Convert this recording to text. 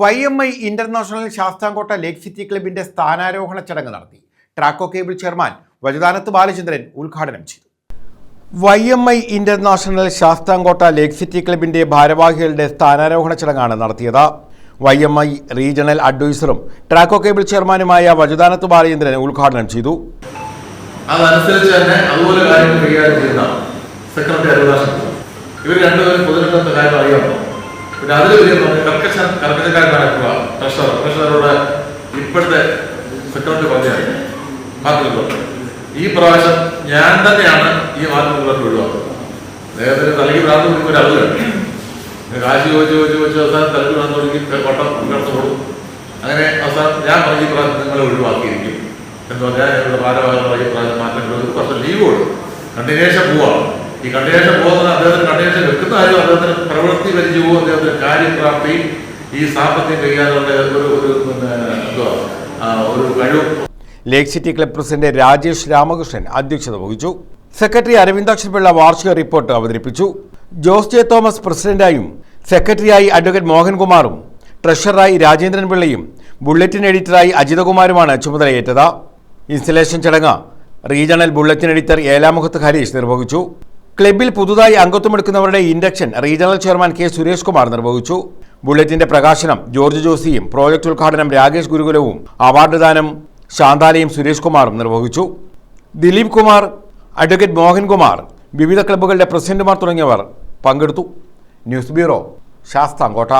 Y M I international Sasthamkotta lake city ക്ലബിന്റെ സ്ഥാനാരോഹണ ചടങ്ങ് നടത്തി. ട്രാക്കോ കേബിൾ ചെയർമാൻ വജുദാനത്ത് ബാലചന്ദ്രൻ ഉദ്ഘാടനം ചെയ്തു. Y M I international Sasthamkotta lake city ക്ലബിന്റെ ഭാരവാഹികളുടെ സ്ഥാനാരോഹണ ചടങ്ങാണ് നടത്തിയത്. വൈ എം ഐ റീജിയണൽ അഡ്വൈസറും ട്രാക്കോ കേബിൾ ചെയർമാനുമായ വജുദാനത്ത് ബാലചന്ദ്രൻ ഉദ്ഘാടനം ചെയ്തു. അതനുസരിച്ച് തന്നെ അതുപോലെ കാര്യങ്ങൾ കൈകാര്യം ചെയ്യുന്ന സെക്രട്ടറി അരുദാശൻ ഇവർ രണ്ടുപേരും പൊതുരംഗത്തെ കാര്യം അറിയാമോ പിന്നെ അതിൽ വലിയ കർക്കശ കർക്കശക്കാരനായിട്ടുള്ള ട്രഷറർ ട്രഷററുടെ ഇപ്പോഴത്തെ സെക്രട്ടറി പറഞ്ഞാണ് മാർക്കറ്റിലോട്ട് ഈ പ്രാവശ്യം ഞാൻ തന്നെയാണ് ഈ മാർക്കറ്റിലോട്ട് ഒഴിവാക്കുന്നത്. അദ്ദേഹത്തിന് തലയ്ക്ക് ഭ്രാന്ത് കൊടുക്കുന്ന ഒരു അളവ് കാശ് ചോദിച്ച് ചോദിച്ച് ചോദിച്ച് അവസാനം തലയ്ക്ക് ഭ്രാന്ത് തുടങ്ങി വട്ടം കൊടുക്കും അങ്ങനെ അവസാനം ഞാൻ പറഞ്ഞ ഈ പ്രാവശ്യം നിങ്ങളെ ഒഴിവാക്കിയിരിക്കും എന്ന് പറഞ്ഞാൽ ഞങ്ങളുടെ ഭാരവാഹികളായി പ്രാവശ്യം മാറ്റം ഒരു കുറച്ച് ലീവ് കൊടുക്കും കണ്ടിന്യൂഷൻ പോവാം. ഈ കണ്ടിന്യൂഷൻ പോകുന്നത് അദ്ദേഹത്തിന് കണ്ടിന്യൂഷൻ കാര്യം അദ്ദേഹത്തിന് പ്രവൃത്തി പരിചയവും അദ്ദേഹത്തിന് കാര്യപ്രാപ്തി ഈ സാമ്പത്തിക കൈകാര്യങ്ങളുടെ ഒരു ഒരു പിന്നെ ഒരു കഴിവ്. Lake city club president Rajesh Ramakrishnan അധ്യക്ഷത വഹിച്ചു. സെക്രട്ടറി അരവിന്ദാക്ഷൻ പിള്ള വാർഷിക റിപ്പോർട്ട് അവതരിപ്പിച്ചു. ജോസ് ജെ തോമസ് പ്രസിഡന്റായും സെക്രട്ടറിയായി അഡ്വക്കേറ്റ് മോഹൻകുമാറും ട്രഷററായി രാജേന്ദ്രൻ പിള്ളയും ബുള്ളറ്റിൻ എഡിറ്ററായി അജിതകുമാരുമാണ് ചുമതലയേറ്റത്. ഇൻസ്റ്റലേഷൻ ചടങ്ങ് regional bulletin editor Elamukhath Harish നിർവഹിച്ചു. ക്ലബിൽ പുതുതായി അംഗത്വമെടുക്കുന്നവരുടെ induction regional chairman K Suresh Kumar നിർവഹിച്ചു. ബുള്ളറ്റിന്റെ പ്രകാശനം ജോർജ് ജോസിയും പ്രോജക്ട് ഉദ്ഘാടനം രാകേഷ് ഗുരുകുലവും അവാർഡ് ദാനം ശാന്താലയും സുരേഷ് കുമാറും നിർവഹിച്ചു. ദിലീപ് കുമാർ അഡ്വക്കേറ്റ് മോഹൻകുമാർ വിവിധ ക്ലബ്ബുകളുടെ പ്രസിഡന്റുമാർ തുടങ്ങിയവർ പങ്കെടുത്തു. News bureau Sasthamkotta.